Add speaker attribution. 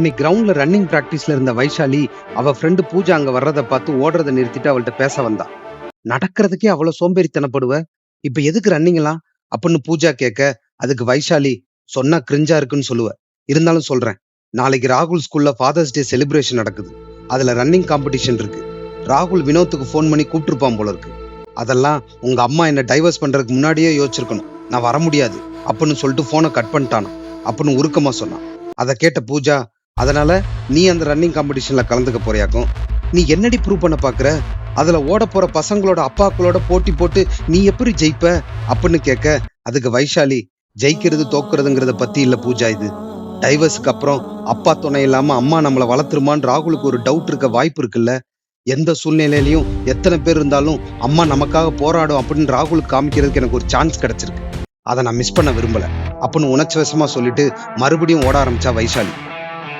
Speaker 1: அன்னைக்கு கிரவுண்ட்ல ரன்னிங் பிராக்டிஸ்ல இருந்த வைஷாலி அவ ஃப்ரெண்டு பூஜா அங்க வர்றதை பார்த்து ஓடுறதை நிறுத்திட்டு அவள்கிட்ட பேச வந்தா. நடக்கிறதுக்கே அவ்வளவு சோம்பேறித்தனப்படுவ? இப்ப எதுக்கு ரன்னிங் எல்லாம்? அப்படின்னு பூஜா கேட்க அதுக்கு வைஷாலி சொன்னா கிரிஞ்சா இருக்குன்னு சொல்லுவ. இருந்தாலும் சொல்றேன். நாளைக்கு ராகுல் ஸ்கூல்ல ஃபாதர்ஸ் டே செலிப்ரேஷன் நடக்குது. அதுல ரன்னிங் காம்படிஷன் இருக்கு. ராகுல் வினோத்துக்கு ஃபோன் பண்ணி கூப்பிட்டுருப்பான் போல இருக்கு. அதெல்லாம் உங்க அம்மா என்ன டைவர்ஸ் பண்றதுக்கு முன்னாடியே யோசிச்சிருக்கணும். நான் வர முடியாது. அப்படின்னு சொல்லிட்டு போனை கட் பண்ணிட்டானா அப்படின்னு உருக்கமா சொன்னான். அதை கேட்ட பூஜா அதனால நீ அந்த ரன்னிங் காம்படிஷன்ல கலந்துக்க போறியாக்கும். நீ என்னடி ப்ரூவ் பண்ண பாக்குற? அதுல ஓட போற பசங்களோட அப்பாக்களோட போட்டி போட்டு நீ எப்படி ஜெயிப்ப? அப்படின்னு கேட்க அதுக்கு வைஷாலி ஜெயிக்கிறது தோக்குறதுங்கிறத பத்தி இல்ல பூஜா இது. டைவர்ஸுக்கு அப்புறம் அப்பா துணை இல்லாம அம்மா நம்மளை வளர்த்துருமான்னு ராகுலுக்கு ஒரு டவுட் இருக்க வாய்ப்பு இருக்குல்ல? எந்த சூழ்நிலையிலையும் எத்தனை பேர் இருந்தாலும் அம்மா நமக்காக போராடும் அப்படின்னு ராகுலுக்கு காமிக்கிறதுக்கு எனக்கு ஒரு சான்ஸ் கிடைச்சிருக்கு. அதை நான் மிஸ் பண்ண விரும்பல. அப்படின்னு உணர்ச்சி வசமா சொல்லிட்டு மறுபடியும் ஓட ஆரம்பிச்சா வைஷாலி.